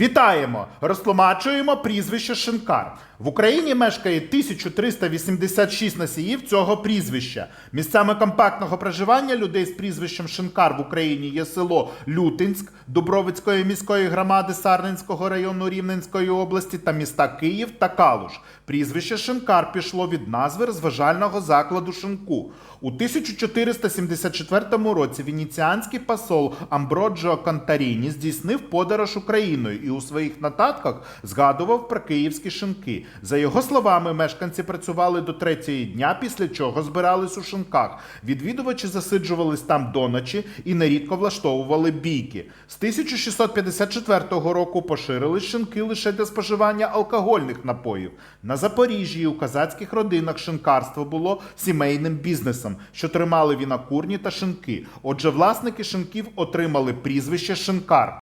Вітаємо! Розтлумачуємо прізвище Шинкар. В Україні мешкає 1386 носіїв цього прізвища. Місцями компактного проживання людей з прізвищем Шинкар в Україні є село Лютинськ Дубровицької міської громади Сарненського району Рівненської області та міста Київ та Калуш. Прізвище Шинкар пішло від назви розважального закладу Шинку. У 1474 році венеціанський посол Амброджо Контаріні здійснив подорож Україною у своїх нотатках згадував про київські шинки. За його словами, мешканці працювали до третього дня, після чого збирались у шинках. Відвідувачі засиджувались там до ночі і нерідко влаштовували бійки. З 1654 року поширились шинки лише для споживання алкогольних напоїв. На Запоріжжі у казацьких родинах шинкарство було сімейним бізнесом, що тримали вінокурні та шинки. Отже, власники шинків отримали прізвище шинкар.